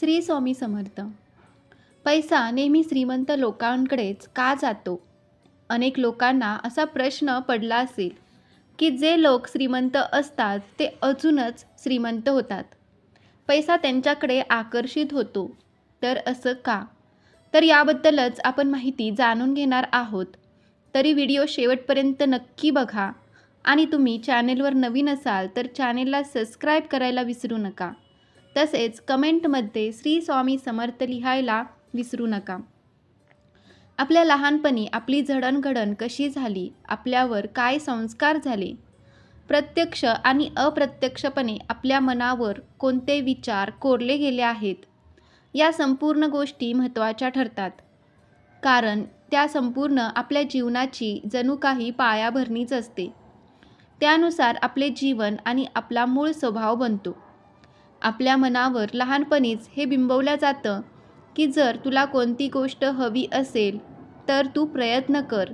श्री स्वामी समर्थ. पैसा नेहमी श्रीमंत लोकांकडेच का जातो? अनेक लोकांना असा प्रश्न पडला असेल की जे लोक श्रीमंत असतात ते अजूनच श्रीमंत होतात. पैसा त्यांच्याकडे आकर्षित होतो. तर असं का? तर याबद्दलच आपण माहिती जाणून घेणार आहोत. तरी व्हिडिओ शेवटपर्यंत नक्की बघा. आणि तुम्ही चॅनेलवर नवीन असाल तर चॅनेलला सबस्क्राईब करायला विसरू नका. तसेच कमेंटमध्ये श्री स्वामी समर्थ लिहायला विसरू नका. आपल्या लहानपणी आपली जडणघडण कशी झाली? आपल्यावर काय संस्कार झाले? प्रत्यक्ष आणि अप्रत्यक्षपणे आपल्या मनावर कोणते विचार कोरले गेले आहेत? या संपूर्ण गोष्टी महत्त्वाच्या ठरतात. कारण त्या संपूर्ण आपल्या जीवनाची जणू काही पायाभरणीच असते. त्यानुसार आपले जीवन आणि आपला मूळ स्वभाव बनतो. आपल्या मनावर लहानपणीच हे बिंबवलं जातं की जर तुला कोणती गोष्ट हवी असेल तर तू प्रयत्न कर.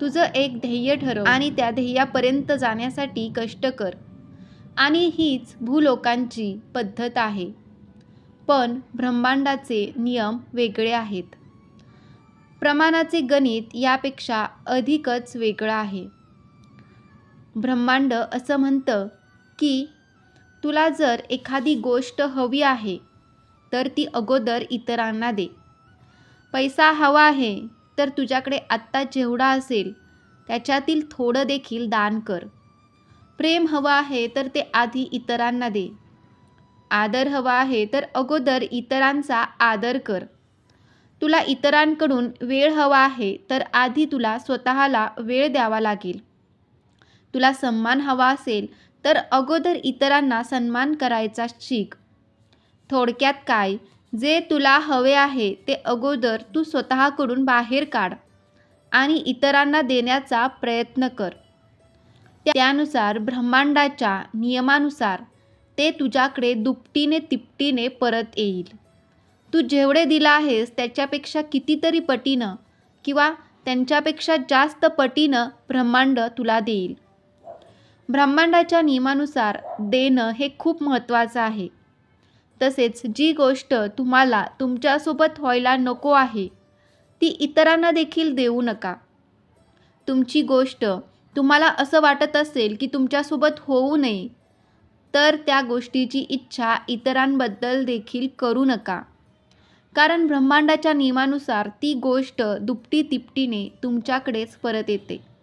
तुझं एक ध्येय ठरव आणि त्या ध्येयापर्यंत जाण्यासाठी कष्ट कर. आणि हीच भूलोकांची पद्धत आहे. पण ब्रह्मांडाचे नियम वेगळे आहेत. प्रमाणाचे गणित यापेक्षा अधिकच वेगळं आहे. ब्रह्मांड असं म्हणतं की तुला जर एखादी गोष्ट हवी आहे तर ती अगोदर इतरांना दे. पैसा हवा आहे तर तुझ्याकडे आत्ता जेवढा असेल त्याच्यातील थोडं देखील दान कर. प्रेम हवं आहे तर ते आधी इतरांना दे. आदर हवा आहे तर अगोदर इतरांचा आदर कर. तुला इतरांकडून वेळ हवा आहे तर आधी तुला स्वतःला वेळ द्यावा लागेल. तुला सन्मान हवा असेल तर अगोदर इतरांना सन्मान करायचा शिक थोडक्यात काय? जे तुला हवे आहे ते अगोदर तू स्वतःकडून बाहेर काढ आणि इतरांना देण्याचा प्रयत्न कर. त्यानुसार ब्रह्मांडाच्या नियमानुसार ते तुझ्याकडे दुपटीने तिपटीने परत येईल. तू जेवढे दिला आहेस त्याच्यापेक्षा कितीतरी पटीनं किंवा त्यांच्यापेक्षा जास्त पटीनं ब्रह्मांड तुला देईल. ब्रह्मांडाच्या नियमानुसार देणं हे खूप महत्त्वाचं आहे. तसेच जी गोष्ट तुम्हाला तुमच्यासोबत व्हायला नको आहे ती इतरांना देखील देऊ नका. तुमची गोष्ट तुम्हाला असं वाटत असेल की तुमच्यासोबत होऊ नये तर त्या गोष्टीची इच्छा इतरांबद्दल देखील करू नका. कारण ब्रह्मांडाच्या नियमानुसार ती गोष्ट दुपटी तिपटीने तुमच्याकडेच परत येते.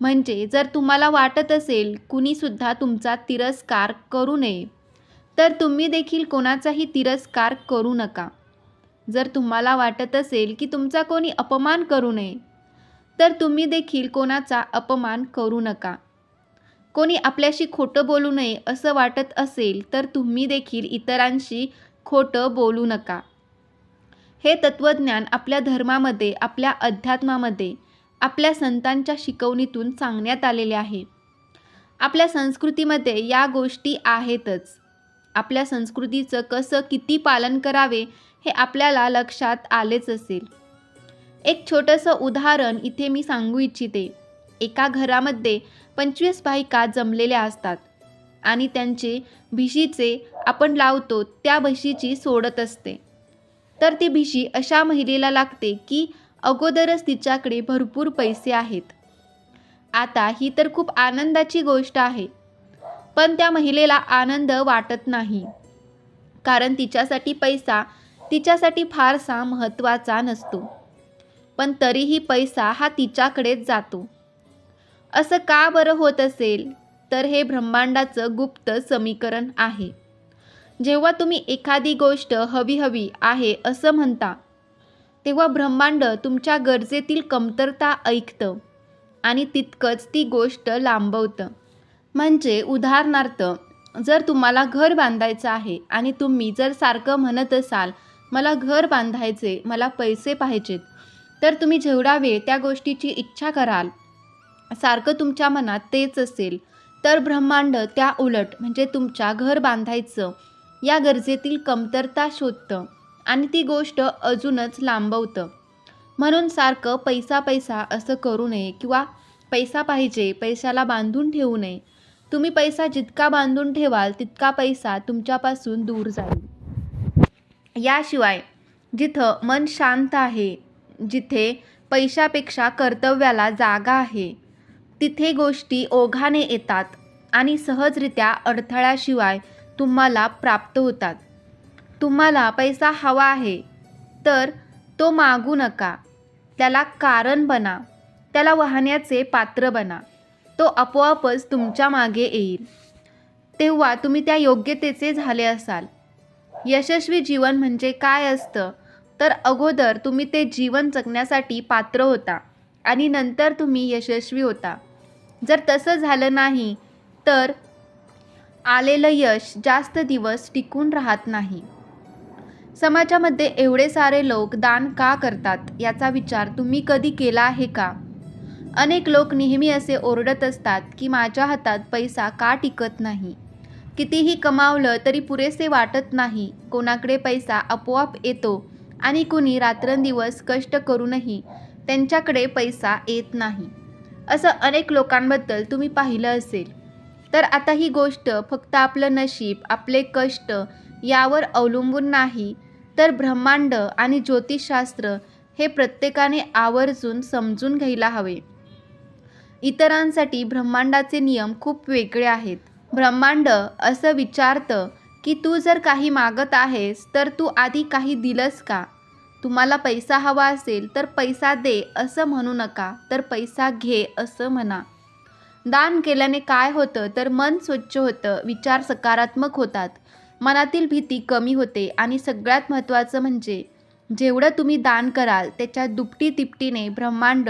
म्हणजे जर तुम्हाला वाटत असेल कुणीसुद्धा तुमचा तिरस्कार करू नये तर तुम्ही देखील कोणाचाही तिरस्कार करू नका. जर तुम्हाला वाटत असेल की तुमचा कोणी अपमान करू नये तर तुम्ही देखील कोणाचा अपमान करू नका. कोणी आपल्याशी खोटं बोलू नये असं वाटत असेल तर तुम्ही देखील इतरांशी खोटं बोलू नका. हे तत्त्वज्ञान आपल्या धर्मामध्ये आपल्या अध्यात्मामध्ये आपल्या संतांच्या शिकवणीतून सांगण्यात आलेले आहे. आपल्या संस्कृतीमध्ये या गोष्टी आहेतच. आपल्या संस्कृतीचं कसं किती पालन करावे हे आपल्याला लक्षात आलेच असेल. एक छोटंसं उदाहरण इथे मी सांगू इच्छिते. एका घरामध्ये पंचवीस बायका जमलेल्या असतात आणि त्यांचे भिशीचे आपण लावतो त्या भिशीची सोडत असते. तर ती भिशी अशा महिलेला लागते की अगोदरच तिच्याकडे भरपूर पैसे आहेत. आता ही तर खूप आनंदाची गोष्ट आहे. पण त्या महिलेला आनंद वाटत नाही. कारण तिच्यासाठी पैसा तिच्यासाठी फारसा महत्त्वाचा नसतो. पण तरीही पैसा हा तिच्याकडेच जातो. असं का बरं होत असेल? तर हे ब्रह्मांडाचं गुप्त समीकरण आहे. जेव्हा तुम्ही एखादी गोष्ट हवी हवी आहे असं म्हणता तेव्हा ब्रह्मांड तुमच्या गरजेतील कमतरता ऐकतं आणि तितकंच ती गोष्ट लांबवतं. म्हणजे उदाहरणार्थ जर तुम्हाला घर बांधायचं आहे आणि तुम्ही जर सारखं म्हणत असाल मला घर बांधायचे मला पैसे पाहिजेत तर तुम्ही जेवढा वेळ त्या गोष्टीची इच्छा कराल सारखं तुमच्या मनात तेच असेल तर ब्रह्मांड त्या उलट म्हणजे तुमच्या घर बांधायचं या गरजेतील कमतरता शोधतं. आणि ती गोष्ट अजूनच लांबवतं. म्हणून सारखं पैसा पैसा असं करू नये किंवा पैसा पाहिजे पैशाला बांधून ठेवू नये. तुम्ही पैसा जितका बांधून ठेवाल तितका पैसा तुमच्यापासून दूर जाईल. याशिवाय जिथं मन शांत आहे जिथे पैशापेक्षा कर्तव्याला जागा आहे तिथे गोष्टी ओघाने येतात आणि सहजरित्या अडथळ्याशिवाय तुम्हाला प्राप्त होतात. तुम्हाला पैसा हवा आहे तर तो मागू नका. त्याला कारण बना. त्याला वाहण्याचे पात्र बना. तो आपोआपच तुमच्या मागे येईल. तेव्हा तुम्ही त्या योग्यतेचे झाले असाल. यशस्वी जीवन म्हणजे काय असतं? तर अगोदर तुम्ही ते जीवन जगण्यासाठी पात्र होता आणि नंतर तुम्ही यशस्वी होता. जर तसं झालं नाही तर आलेलं यश जास्त दिवस टिकून राहत नाही. समाजामध्ये एवढे सारे लोक दान का करतात? याचा विचार तुम्ही कधी केला आहे का? अनेक लोक नेहमी असे ओरडत असतात की माझ्या हातात पैसा का टिकत नाही? कितीही कमावलं तरी पुरेसे वाटत नाही. कोणाकडे पैसा आपोआप येतो आणि कुणी रात्रंदिवस कष्ट करूनही त्यांच्याकडे पैसा येत नाही. असं अनेक लोकांबद्दल तुम्ही पाहिलं असेल. तर आता ही गोष्ट फक्त आपलं नशीब आपले कष्ट यावर अवलंबून नाही तर ब्रह्मांड आणि ज्योतिषशास्त्र हे प्रत्येकाने आवर्जून समजून घ्यायला हवे. इतरांसाठी ब्रह्मांडाचे नियम खूप वेगळे आहेत. ब्रह्मांड असं विचारतं की तू जर काही मागत आहेस तर तू आधी काही दिलंस का? तुम्हाला पैसा हवा असेल तर पैसा दे असं म्हणू नका तर पैसा घे असं म्हणा. दान केल्याने काय होतं? तर मन स्वच्छ होतं विचार सकारात्मक होतात. मनातील भीती कमी होते आणि सगळ्यात महत्त्वाचं म्हणजे जेवढं तुम्ही दान कराल त्याच्या दुपटी तिपटीने ब्रह्मांड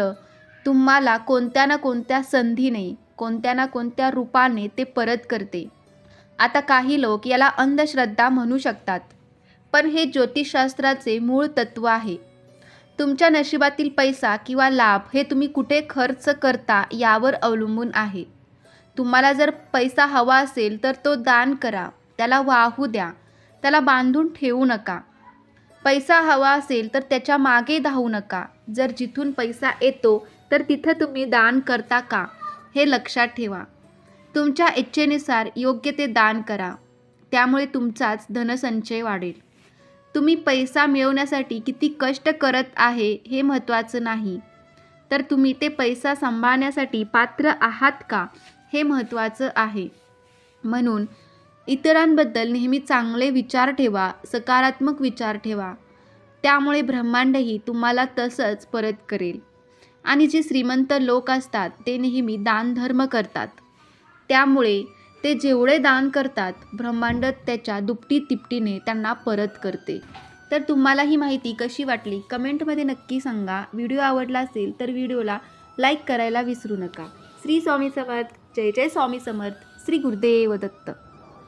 तुम्हाला कोणत्या ना कोणत्या संधीने कोणत्या ना कोणत्या रूपाने ते परत करते. आता काही लोक याला अंधश्रद्धा म्हणू शकतात पण हे ज्योतिषशास्त्राचे मूळ तत्त्व आहे. तुमच्या नशिबातील पैसा किंवा लाभ हे तुम्ही कुठे खर्च करता यावर अवलंबून आहे. तुम्हाला जर पैसा हवा असेल तर तो दान करा. त्याला वाहू द्या. त्याला बांधून ठेवू नका. पैसा हवा असेल तर त्याच्यामागे धावू नका. जर जिथून पैसा येतो तर तिथं तुम्ही दान करता का? हे लक्षात ठेवा. तुमच्या इच्छेनुसार योग्य ते दान करा. त्यामुळे तुमचाच धनसंचय वाढेल. तुम्ही पैसा मिळवण्यासाठी किती कष्ट करत आहे हे महत्त्वाचं नाही. तर तुम्ही ते पैसा सांभाळण्यासाठी पात्र आहात का हे महत्त्वाचं आहे. म्हणून इतरांबद्दल नेहमी चांगले विचार ठेवा सकारात्मक विचार ठेवा. त्यामुळे ब्रह्मांडही तुम्हाला तसंच परत करेल. आणि जे श्रीमंत लोक असतात ते नेहमी दानधर्म करतात. त्यामुळे ते जेवढे दान करतात ब्रह्मांड त्याच्या दुपटी तिपटीने त्यांना परत करते. तर तुम्हाला ही माहिती कशी वाटली कमेंटमध्ये नक्की सांगा. व्हिडिओ आवडला असेल तर व्हिडिओला लाईक करायला विसरू नका. श्री स्वामी समर्थ जय जय स्वामी समर्थ श्री गुरुदेव दत्त.